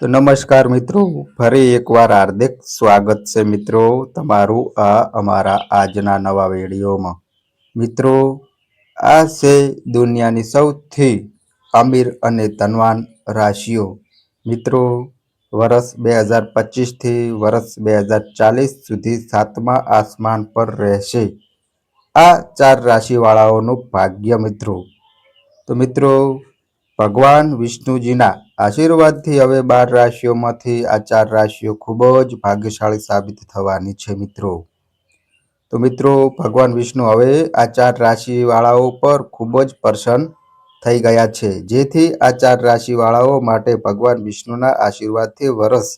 તો નમસ્કાર મિત્રો, ફરી એકવાર હાર્દિક સ્વાગત છે મિત્રો તમારું આ અમારા આજના નવા વિડીયોમાં. મિત્રો, આ છે દુનિયાની સૌથી અમીર અને ધનવાન રાશિઓ. મિત્રો, વર્ષ બે હજાર પચીસથી વર્ષ બે હજાર ચાલીસ સુધી સાતમા આસમાન પર રહેશે. આ ચાર રાશિવાળાઓનું ભાગ્ય મિત્રો. તો મિત્રો, ભગવાન વિષ્ણુજીના આશીર્વાદથી હવે બાર રાશિઓમાંથી આ ચાર રાશિઓ ખૂબ જ ભાગ્યશાળી સાબિત થવાની છે મિત્રો. તો મિત્રો, ભગવાન વિષ્ણુ હવે આ ચાર રાશિવાળાઓ પર ખૂબ જ પ્રસન્ન થઈ ગયા છે. જેથી આ ચાર રાશિવાળાઓ માટે ભગવાન વિષ્ણુના આશીર્વાદથી વર્ષ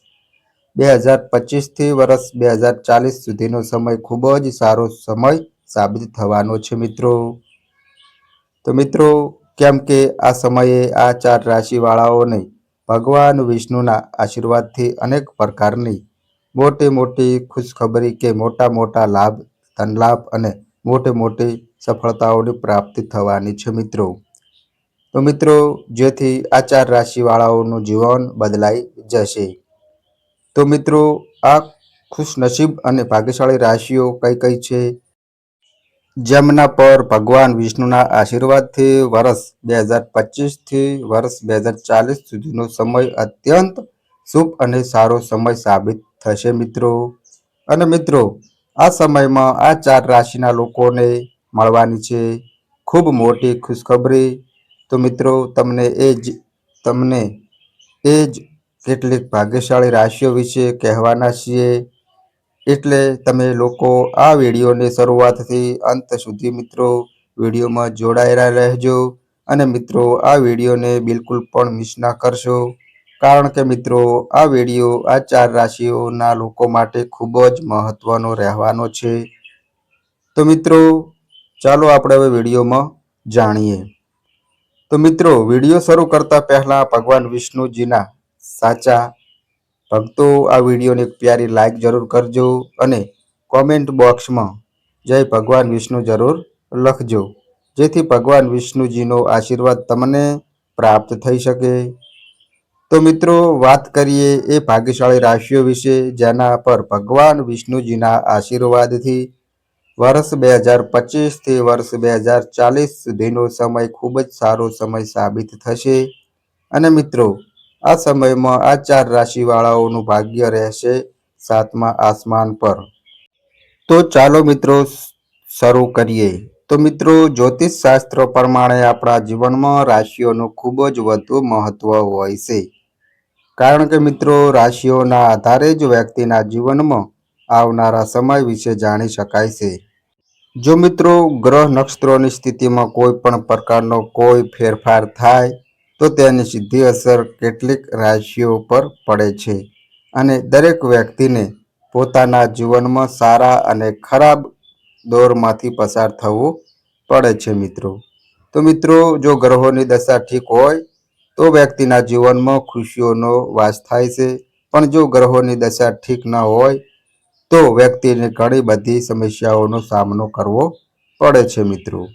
બે હજાર પચીસથી વર્ષ બે હજાર ચાલીસ સુધીનો સમય ખૂબ જ સારો સમય સાબિત થવાનો છે મિત્રો. તો મિત્રો કેમ કે આ સમયે આ ચાર રાશિવાળાઓને ભગવાન વિષ્ણુના આશીર્વાદથી અનેક પ્રકારની મોટી મોટી ખુશખબરી કે મોટા મોટા લાભ, ધનલાભ અને મોટી મોટી સફળતાઓની પ્રાપ્તિ થવાની છે મિત્રો. તો મિત્રો, જેથી આ ચાર રાશિવાળાઓનું જીવન બદલાઈ જશે. તો મિત્રો, આ ખુશનસીબ અને ભાગ્યશાળી રાશિઓ કઈ કઈ છે? જેમના પર ભગવાન વિષ્ણુના આશીર્વાદથી વર્ષ બે હજાર પચીસથી વર્ષ બે હજાર ચાલીસ સુધીનો સમય અત્યંત શુભ અને સારો સમય સાબિત થશે મિત્રો. અને મિત્રો, આ સમયમાં આ ચાર રાશિના લોકોને મળવાની છે ખૂબ મોટી ખુશખબરી. તો મિત્રો, તમને એ જ, તમને એ જ કેટલીક ભાગ્યશાળી રાશિઓ વિશે કહેવાના છીએ. એટલે તમે લોકો આ વિડીયોને શરૂઆતથી અંત સુધી મિત્રો વિડીયોમાં જોડાયેલા રહેજો અને મિત્રો આ વિડીયોને બિલકુલ પણ મિસ ના કરશો. કારણ કે મિત્રો, આ વીડિયો આ ચાર રાશિઓના લોકો માટે ખૂબ જ મહત્વનો રહેવાનો છે. તો મિત્રો, ચાલો આપણે હવે વિડીયોમાં જાણીએ. તો મિત્રો, વીડિયો શરૂ કરતા પહેલા ભગવાન વિષ્ણુજીના સાચા ભક્તો, આ વિડીયોને એક પ્યારી લાઈક જરૂર કરજો અને કોમેન્ટ બોક્સમાં જય ભગવાન વિષ્ણુ જરૂર લખજો. જેથી ભગવાન વિષ્ણુજીનો આશીર્વાદ તમને પ્રાપ્ત થઈ શકે. તો મિત્રો, વાત કરીએ એ ભાગ્યશાળી રાશિઓ વિશે જેના પર ભગવાન વિષ્ણુજીના આશીર્વાદથી વર્ષ બે હજાર પચીસથી વર્ષ બે હજાર ચાલીસ સુધીનો સમય ખૂબ જ સારો સમય સાબિત થશે. અને મિત્રો આ સમયમાં આ ચાર રાશિવાળાઓનું ભાગ્ય રહેશે સાતમા આસમાન પર. તો ચાલો મિત્રો શરૂ કરીએ. તો મિત્રો જ્યોતિષ શાસ્ત્ર પ્રમાણે આપણા જીવનમાં રાશિઓનું ખૂબ જ વધુ મહત્વ હોય છે. કારણ કે મિત્રો રાશિઓના આધારે જ વ્યક્તિના જીવનમાં આવનારા સમય વિશે જાણી શકાય છે. જો મિત્રો ગ્રહ નક્ષત્રોની સ્થિતિમાં કોઈ પણ પ્રકારનો કોઈ ફેરફાર થાય તો તેની સીધી અસર કેટલીક રાશિઓ પર પડે છે. અને દરેક વ્યક્તિને પોતાના જીવનમાં સારા અને ખરાબ દોરમાંથી પસાર થવું પડે છે મિત્રો. તો મિત્રો, જો ગ્રહોની દશા ઠીક હોય, તો વ્યક્તિના જીવનમાં ખુશીઓનો વાસ થાય છે. પણ જો ગ્રહોની દશા ઠીક ન હોય, તો વ્યક્તિને ઘણી બધી સમસ્યાઓનો સામનો કરવો પડે છે મિત્રો.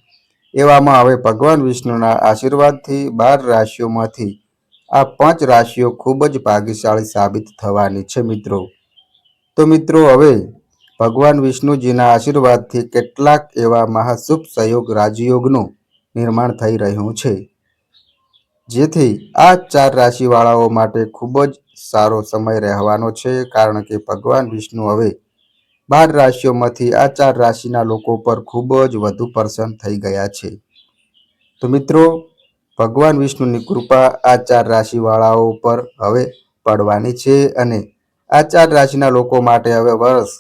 એવામાં હવે ભગવાન વિષ્ણુના આશીર્વાદથી બાર રાશિઓમાંથી આ પાંચ રાશિઓ ખૂબ જ ભાગ્યશાળી સાબિત થવાની છે મિત્રો. તો મિત્રો, હવે ભગવાન વિષ્ણુજીના આશીર્વાદથી કેટલાક એવા મહાશુભ સહયોગ રાજયોગનું નિર્માણ થઈ રહ્યું છે. જેથી આ ચાર રાશિવાળાઓ માટે ખૂબ જ સારો સમય રહેવાનો છે, કારણ કે ભગવાન વિષ્ણુ હવે બાર રાશિઓમાંથી આ ચાર રાશિના લોકો પર ખૂબ જ વધુ પ્રસન્ન થઈ ગયા છે. તો મિત્રો, ભગવાન વિષ્ણુની કૃપા આ ચાર રાશિવાળાઓ પર હવે પડવાની છે અને આ ચાર રાશિના લોકો માટે હવે વર્ષ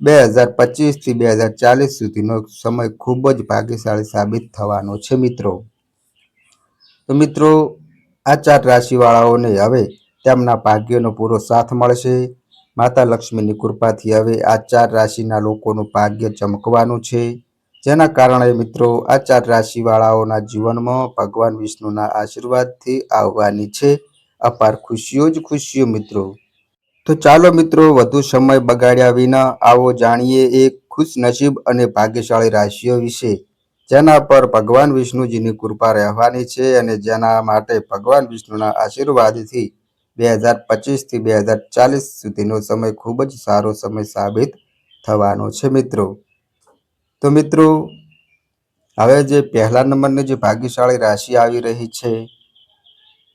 બે હજાર પચીસથી બે હજાર ચાલીસ સુધીનો સમય ખૂબ જ ભાગ્યશાળી સાબિત થવાનો છે મિત્રો. તો મિત્રો, આ ચાર રાશિવાળાઓને હવે તેમના ભાગ્યનો પૂરો સાથ મળશે. માતા લક્ષ્મીની કૃપાથી હવે આ ચાર રાશિના લોકોનું ભાગ્ય ચમકવાનું છે. જેના કારણે મિત્રો, આ ચાર રાશિવાળાઓના જીવનમાં ભગવાન વિષ્ણુના આશીર્વાદથી આવવાની છે. અપાર ખુશીઓ જ ખુશીઓ મિત્રો. તો ચાલો મિત્રો, વધુ સમય બગાડ્યા વિના આવો જાણીએ એક ખુશ નસીબ અને ભાગ્યશાળી રાશિઓ વિશે. જેના પર ભગવાન વિષ્ણુજીની કૃપા રહેવાની છે અને જેના માટે ભગવાન વિષ્ણુના આશીર્વાદથી બે હજાર પચીસથી બે હજાર ચાલીસ સુધીનો સમય ખૂબ જ સારો સમય સાબિત થવાનો છે, મિત્રો. તો મિત્રો, હવે જે પહેલા નંબરની જે ભાગ્યશાળી રાશિ આવી રહી છે,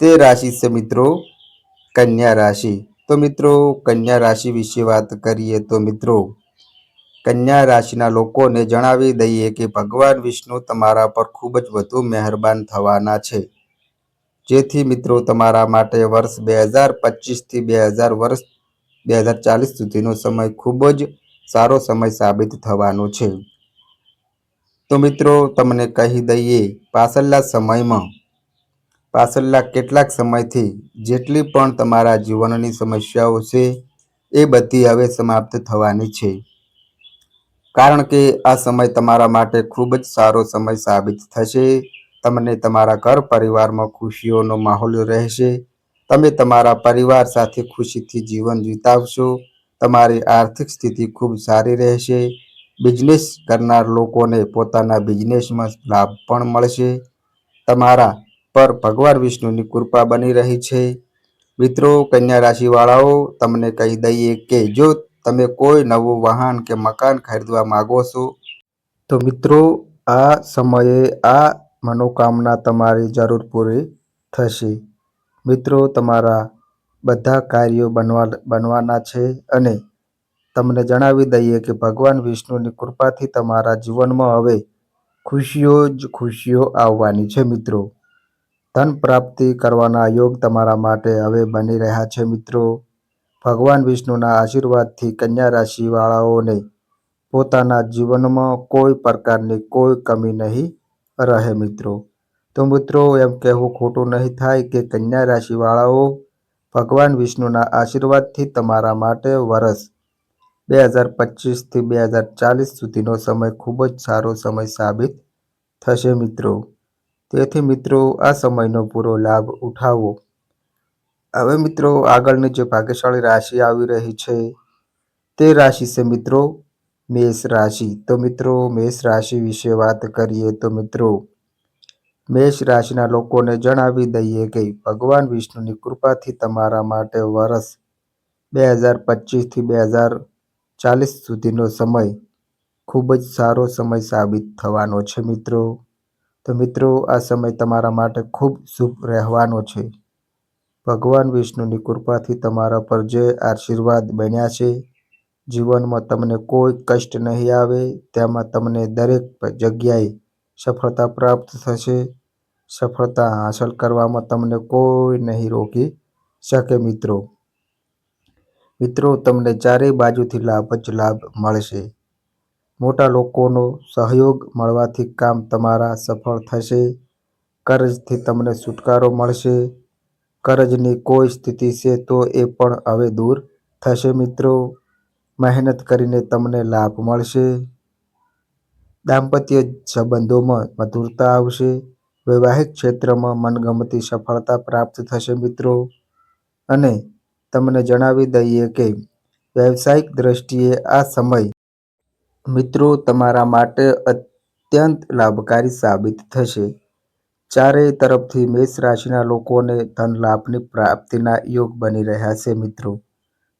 તે રાશિ છે મિત્રો કન્યા રાશિ. તો મિત્રો, કન્યા રાશિ વિશે વાત કરીએ તો મિત્રો, કન્યા રાશિના લોકોને જણાવી દઈએ કે ભગવાન વિષ્ણુ તમારા પર ખૂબ જ વધુ મહેરબાન થવાના છે. જેથી મિત્રો તમારા માટે વર્ષ બે હજાર પચીસથી બે હજાર વર્ષ બે હજાર ચાલીસ સુધીનો સમય ખૂબ જ સારો સમય સાબિત થવાનો છે. તો મિત્રો તમને કહી દઈએ પાછળના સમયમાં, પાછળના કેટલાક સમયથી જેટલી પણ તમારા જીવનની સમસ્યાઓ છે એ બધી હવે સમાપ્ત થવાની છે. કારણ કે આ સમય તમારા માટે ખૂબ જ સારો સમય સાબિત થશે. તમને તમારા ઘર પરિવારમાં ખુશીઓનો માહોલ રહેશે. તમે તમારા પરિવાર સાથે ખુશીથી જીવન વિતાવશો. તમારી આર્થિક સ્થિતિ ખૂબ સારી રહેશે. બિઝનેસ કરનાર લોકોને પોતાના બિઝનેસમાં લાભ પણ મળશે. તમારા પર ભગવાન વિષ્ણુની કૃપા બની રહી છે. મિત્રો, કન્યા રાશિવાળાઓ, તમને કહી દઈએ કે જો તમે કોઈ નવું વાહન કે મકાન ખરીદવા માગો છો, તો મિત્રો, આ સમયે આ મનોકામના તમારી જરૂર પૂરી થશે. મિત્રો, તમારા બધા કાર્યો બનવા બનવાના છે અને તમને જણાવી દઈએ કે ભગવાન વિષ્ણુની કૃપાથી તમારા જીવનમાં હવે ખુશીઓ જ ખુશીઓ આવવાની છે, મિત્રો. ધન પ્રાપ્તિ કરવાના યોગ તમારા માટે હવે બની રહ્યા છે, મિત્રો. ભગવાન વિષ્ણુના આશીર્વાદથી કન્યા રાશિવાળાઓને પોતાના જીવનમાં કોઈ પ્રકારની કોઈ કમી નહીં રહે મિત્રો. તો મિત્રો, એમ કહેવું ખોટું નહીં થાય કે કન્યા રાશિવાળાઓ ભગવાન વિષ્ણુના આશીર્વાદથી તમારા માટે વર્ષ બે હજાર પચીસથી બે હજાર ચાલીસ સુધીનો સમય ખૂબ જ સારો સમય સાબિત થશે મિત્રો. તેથી મિત્રો, આ સમયનો પૂરો લાભ ઉઠાવો. હવે મિત્રો, આગળની જે ભાગ્યશાળી રાશિ આવી રહી છે તે રાશિ છે મિત્રો મેષ રાશિ. તો મિત્રો, મેષ રાશિ વિશે વાત કરીએ તો મિત્રો, મેષ રાશિના લોકોને જણાવી દઈએ કે ભગવાન વિષ્ણુની કૃપાથી તમારા માટે વર્ષ બે હજાર પચીસથી બે હજાર ચાલીસ સુધીનો સમય ખૂબ જ સારો સમય સાબિત થવાનો છે મિત્રો. તો મિત્રો, આ સમય તમારા માટે ખૂબ શુભ રહેવાનો છે. ભગવાન વિષ્ણુની કૃપાથી તમારા પર જે આશીર્વાદ બન્યા છે જીવનમાં તમને કોઈ કષ્ટ નહીં આવે, તેમાં તમને દરેક જગ્યાએ સફળતા પ્રાપ્ત થશે. સફળતા હાંસલ કરવામાં તમને કોઈ નહીં રોકી શકે મિત્રો. મિત્રો, તમને ચારેય બાજુથી લાભ જ લાભ મળશે. મોટા લોકોનો સહયોગ મળવાથી કામ તમારા સફળ થશે. કર્જથી તમને છુટકારો મળશે. કર્જની કોઈ સ્થિતિ છે તો એ પણ હવે દૂર થશે મિત્રો. મહેનત કરીને તમને લાભ મળશે. દાંપત્ય સંબંધોમાં મધુરતા આવશે. વૈવાહિક ક્ષેત્રમાં મનગમતી સફળતા પ્રાપ્ત થશે મિત્રો. અને તમને જણાવી દઈએ કે વ્યવસાયિક દ્રષ્ટિએ આ સમય મિત્રો તમારા માટે અત્યંત લાભકારી સાબિત થશે. ચારેય તરફથી મેષ રાશિના લોકોને ધન લાભની પ્રાપ્તિના યોગ બની રહ્યા છે મિત્રો.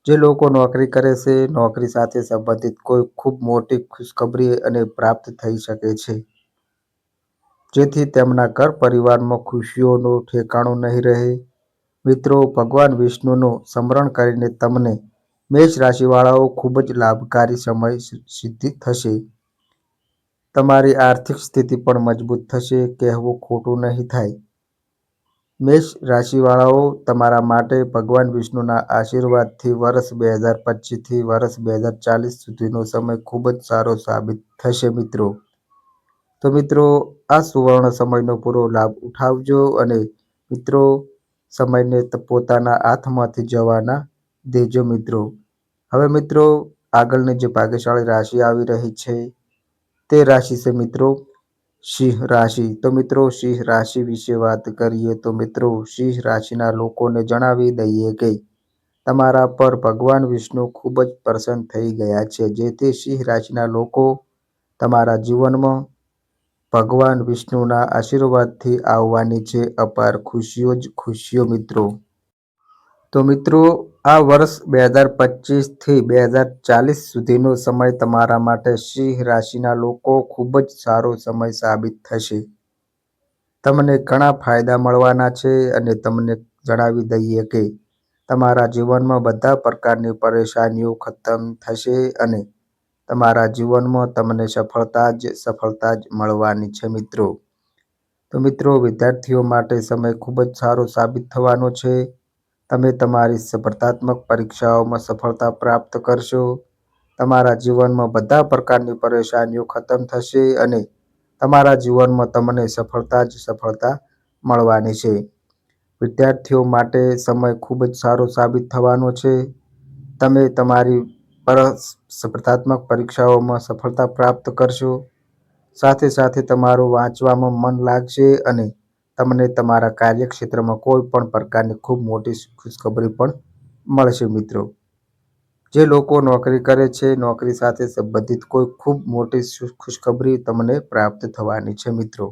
જે લોકો નોકરી કરે છે, નોકરી સાથે સંબંધિત કોઈ ખૂબ મોટી ખુશખબરી અને પ્રાપ્ત થઈ શકે છે. જેથી તેમના ઘર પરિવારમાં ખુશીઓનું ઠેકાણું નહીં રહે. મિત્રો, ભગવાન વિષ્ણુનું સ્મરણ કરીને તમને મેષ રાશિવાળાઓ ખૂબ જ લાભકારી સમય સિદ્ધિ થશે. તમારી આર્થિક સ્થિતિ પણ મજબૂત થશે, કહેવું ખોટું નહીં થાય. મેષ રાશિવાળાઓ તમારા માટે ભગવાન વિષ્ણુના આશીર્વાદથી વર્ષ બે હજાર પચીસથી વર્ષ બે હજાર ચાલીસ સુધીનો સમય ખૂબ જ સારો સાબિત થશે મિત્રો. તો મિત્રો, આ સુવર્ણ સમયનો પૂરો લાભ ઉઠાવજો અને મિત્રો, સમયને પોતાના હાથમાંથી જવાના દેજો મિત્રો. હવે મિત્રો, આગળની જે ભાગ્યશાળી રાશિ આવી રહી છે તે રાશિ છે મિત્રો. સિંહ રાશિ. તો મિત્રો, સિંહ રાશિ વિશે વાત કરીએ તો મિત્રો, સિંહ રાશિના લોકોને જણાવી દઈએ કે તમારા પર ભગવાન વિષ્ણુ ખૂબ જ પ્રસન્ન થઈ ગયા છે. જેથી સિંહ રાશિના લોકો તમારા જીવનમાં ભગવાન વિષ્ણુના આશીર્વાદથી આવવાની છે. અપાર ખુશીઓ જ ખુશીઓ મિત્રો. તો મિત્રો, આ વર્ષ બે હજાર પચીસથી બે હજાર ચાલીસ સુધીનો સમય તમારા માટે સિંહ રાશિના લોકો ખૂબ જ સારો સમય સાબિત થશે. તમને ઘણા ફાયદા મળવાના છે અને તમને જણાવી દઈએ કે તમારા જીવનમાં બધા પ્રકારની પરેશાનીઓ ખતમ થશે અને તમારા જીવનમાં તમને સફળતા જ સફળતા જ મળવાની છે મિત્રો. તો મિત્રો, વિદ્યાર્થીઓ માટે સમય ખૂબ જ સારો સાબિત થવાનો છે. તમે તમારી સ્પર્ધાત્મક પરીક્ષાઓમાં સફળતા પ્રાપ્ત કરશો. તમારા જીવનમાં બધા પ્રકારની પરેશાનીઓ ખતમ થશે અને તમારા જીવનમાં તમને સફળતા જ સફળતા મળવાની છે. વિદ્યાર્થીઓ માટે સમય ખૂબ જ સારો સાબિત થવાનો છે. તમે તમારી પર સ્પર્ધાત્મક પરીક્ષાઓમાં સફળતા પ્રાપ્ત કરશો. સાથે સાથે તમારું વાંચવામાં મન લાગશે અને તમને તમારા કાર્યક્ષેત્રમાં કોઈ પણ પ્રકારની ખૂબ મોટી ખુશખબરી પણ મળશે મિત્રો. જે લોકો નોકરી કરે છે, નોકરી સાથે સંબંધિત કોઈ ખૂબ મોટી ખુશખબરી તમને પ્રાપ્ત થવાની છે મિત્રો.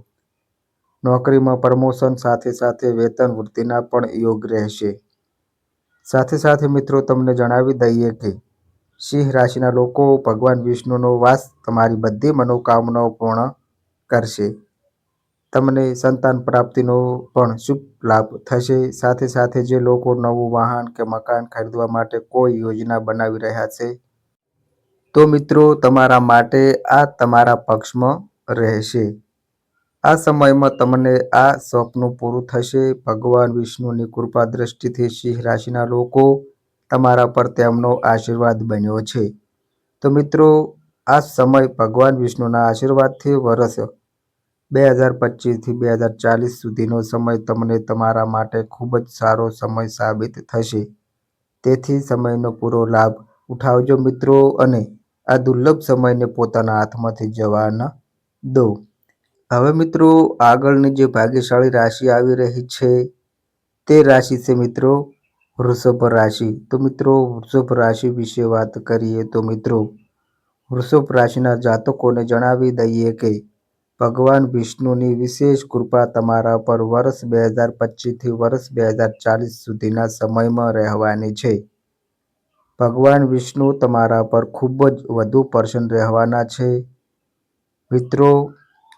નોકરીમાં પ્રમોશન સાથે સાથે વેતન વૃદ્ધિના પણ યોગ રહેશે. સાથે સાથે મિત્રો તમને જણાવી દઈએ કે સિંહ રાશિના લોકો ભગવાન વિષ્ણુનો વાસ તમારી બધી મનોકામનાઓ પૂર્ણ કરશે. તમને સંતાન પ્રાપ્તિનો પણ શુભ લાભ થશે. સાથે સાથે જે લોકો નવું વાહન કે મકાન ખરીદવા માટે કોઈ યોજના બનાવી રહ્યા છે, તો મિત્રો તમારા માટે આ તમારા પક્ષમાં રહેશે. આ સમયમાં તમને આ સ્વપ્ન પૂરું થશે. ભગવાન વિષ્ણુની કૃપા દ્રષ્ટિથી સિંહ રાશિના લોકો તમારા પર તેમનો આશીર્વાદ બન્યો છે. તો મિત્રો, આ સમય ભગવાન વિષ્ણુના આશીર્વાદથી વર્ષ બે હજાર પચીસથી બે હજાર ચાલીસ સુધીનો સમય તમને તમારા માટે ખૂબ જ સારો સમય સાબિત થશે. તેથી સમયનો પૂરો લાભ ઉઠાવજો મિત્રો અને આ દુર્લભ સમયને પોતાના હાથમાંથી જવા ન દો. હવે મિત્રો, આગળની જે ભાગ્યશાળી રાશિ આવી રહી છે તે રાશિ છે મિત્રો વૃષભ રાશિ. તો મિત્રો, વૃષભ રાશિ વિશે વાત કરીએ તો મિત્રો, વૃષભ રાશિના જાતકોને જણાવી દઈએ કે ભગવાન વિષ્ણુની વિશેષ કૃપા તમારા પર વર્ષ બે હજાર પચીસથી વર્ષ બે હજાર ચાલીસ સુધીના સમયમાં રહેવાની છે. ભગવાન વિષ્ણુ તમારા પર ખૂબ જ વધુ પ્રસન્ન રહેવાના છે. મિત્રો,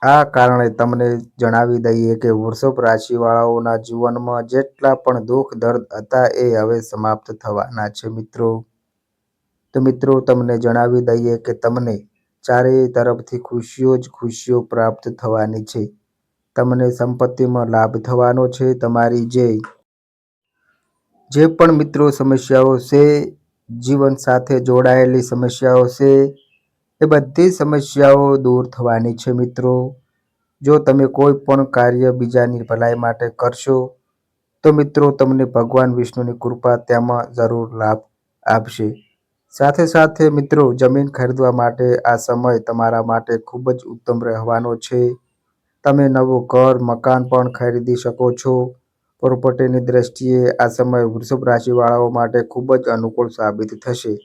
આ કારણે તમને જણાવી દઈએ કે વૃષભ રાશિવાળાઓના જીવનમાં જેટલા પણ દુઃખ, દર્દ હતા એ હવે સમાપ્ત થવાના છે મિત્રો. તો મિત્રો, તમને જણાવી દઈએ કે તમને ચારેય તરફથી ખુશીઓ જ ખુશીઓ પ્રાપ્ત થવાની છે. તમને સંપત્તિમાં લાભ થવાનો છે. તમારી જે જે પણ મિત્રો સમસ્યાઓ છે, જીવન સાથે જોડાયેલી સમસ્યાઓ છે, એ બધી સમસ્યાઓ દૂર થવાની છે મિત્રો. જો તમે કોઈ પણ કાર્ય બીજાની ભલાઈ માટે કરશો, તો મિત્રો તમને ભગવાન વિષ્ણુની કૃપા તેમાં જરૂર લાભ આપશે. સાથે સાથે મિત્રો, જમીન ખરીદવા માટે આ સમય તમારા માટે ખૂબ જ ઉત્તમ રહેવાનો છે. તમે નવું ઘર, મકાન પણ ખરીદી શકો છો. પ્રોપર્ટીની દ્રષ્ટિએ આ સમય વૃષભ રાશિવાળાઓ માટે ખૂબ જ અનુકૂળ સાબિત થશે.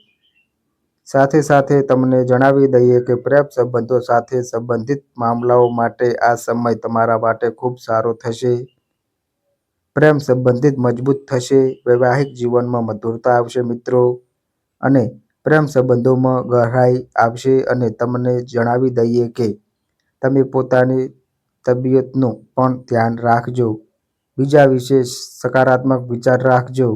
સાથે સાથે તમને જણાવી દઈએ કે પ્રેમ સંબંધો સાથે સંબંધિત મામલાઓ માટે આ સમય તમારા માટે ખૂબ સારો થશે. પ્રેમ સંબંધિત મજબૂત થશે. વૈવાહિક જીવનમાં મધુરતા આવશે મિત્રો. અને પ્રેમ સંબંધોમાં ગહરાઈ આવશે અને તમને જણાવી દઈએ કે તમે પોતાની તબિયતનું પણ ધ્યાન રાખજો. બીજા વિશે સકારાત્મક વિચાર રાખજો.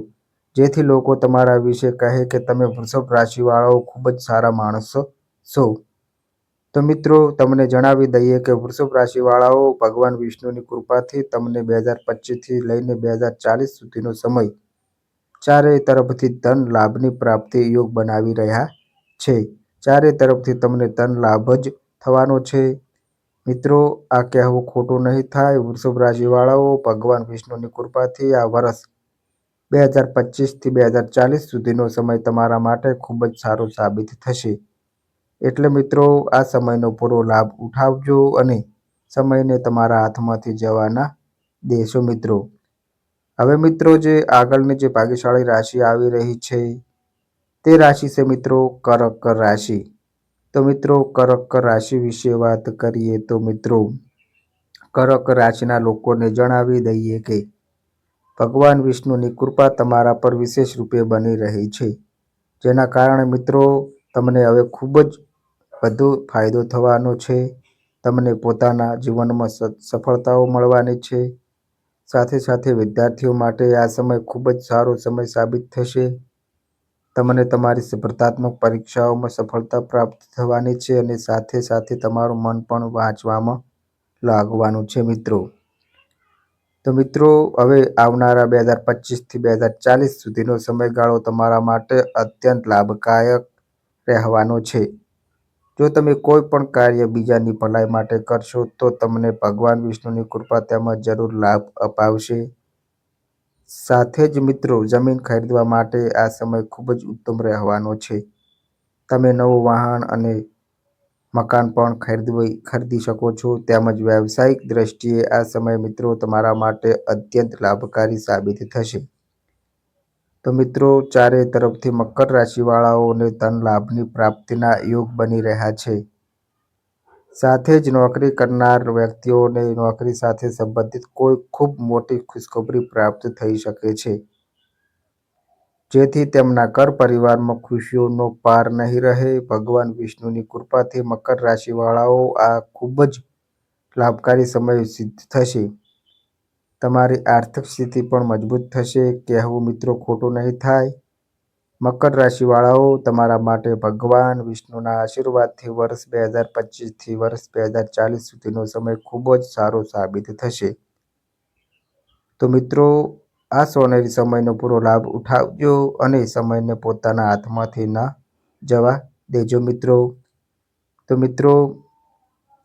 જેથી લોકો તમારા વિશે કહે કે તમે વૃષભ રાશિવાળાઓ ખૂબ જ સારા માણસો છો. તો મિત્રો, તમને જણાવી દઈએ કે વૃષભ રાશિવાળાઓ ભગવાન વિષ્ણુની કૃપાથી તમને બે હજાર પચીસથી લઈને બે હજાર ચાલીસ સુધીનો સમય ચારેય તરફથી ધન લાભની પ્રાપ્તિ યોગ બનાવી રહ્યા છે. ચારે તરફથી તમને ધન લાભ જ થવાનો છે. મિત્રો, આ કહેવું ખોટું નહીં થાય. વૃષભ રાશિવાળાઓ, ભગવાન વિષ્ણુની કૃપાથી આ વર્ષ બે હજાર પચીસથી બે હજાર ચાલીસ સુધીનો સમય તમારા માટે ખૂબ જ સારો સાબિત થશે. એટલે મિત્રો, આ સમયનો પૂરો લાભ ઉઠાવજો અને સમયને તમારા હાથમાંથી જવાના દેશો મિત્રો. હવે મિત્રો જે આગળની જે ભાગ્યશાળી રાશિ આવી રહી છે, તે રાશિ છે મિત્રો કર્ક રાશિ. તો મિત્રો કર્ક રાશિ વિશે વાત કરીએ તો મિત્રો, કરક રાશિના લોકોને જણાવી દઈએ કે, ભગવાન વિષ્ણુની કૃપા તમારા પર વિશેષ રૂપે બની રહી છે. જેના કારણે મિત્રો, તમને હવે ખૂબ જ વધુ ફાયદો થવાનો છે. તમને પોતાના જીવનમાં સફળતાઓ મળવાની છે. સાથે સાથે વિદ્યાર્થીઓ માટે આ સમય ખૂબ જ સારો સમય સાબિત થશે. તમને તમારી સ્પર્ધાત્મક પરીક્ષાઓમાં સફળતા પ્રાપ્ત થવાની છે અને સાથે સાથે તમારું મન પણ વાંચવામાં લાગવાનું છે મિત્રો. તો મિત્રો, હવે આવનારા બે હજાર પચીસથી બે હજાર ચાલીસ સુધીનો સમયગાળો તમારા માટે અત્યંત લાભદાયક રહેવાનો છે. જો તમે કોઈ પણ કાર્ય બીજાની ભલાઈ માટે કરશો, તો તમને ભગવાન વિષ્ણુની કૃપા તેમાં જરૂર લાભ અપાવશે. સાથે જ મિત્રો, જમીન ખરીદવા માટે આ સમય ખૂબ જ ઉત્તમ રહેવાનો છે. તમે નવું વાહન અને મકાન પણ ખરીદવી, ખરીદી શકો છો. તેમજ વ્યવસાયિક દ્રષ્ટિએ આ સમય મિત્રો તમારા માટે અત્યંત લાભકારી સાબિત થશે. તો મિત્રો ચારે તરફથી મકર રાશિવાળાઓને ધન લાભની પ્રાપ્તિના યોગ બની રહ્યા છે. સાથે જ નોકરી કરનાર વ્યક્તિઓને નોકરી સાથે સંબંધિત કોઈ ખૂબ મોટી ખુશખબરી પ્રાપ્ત થઈ શકે છે. જેથી તેમના ઘર પરિવારમાં ખુશીઓનો પાર નહીં રહે. ભગવાન વિષ્ણુની કૃપાથી મકર રાશિવાળાઓ આ ખૂબ જ લાભકારી સમય સિદ્ધ થશે. તમારી આર્થિક સ્થિતિ પણ મજબૂત થશે, કહેવું મિત્રો ખોટું નહીં થાય. મકર રાશિવાળાઓ, તમારા માટે ભગવાન વિષ્ણુના આશીર્વાદથી વર્ષ બે હજાર પચીસથી વર્ષ બે હજાર ચાલીસ સુધીનો સમય ખૂબ જ સારો સાબિત થશે. તો મિત્રો, આ સોનેરી સમયનો પૂરો લાભ ઉઠાવજો અને સમયને પોતાના હાથમાંથી ન જવા દેજો મિત્રો. તો મિત્રો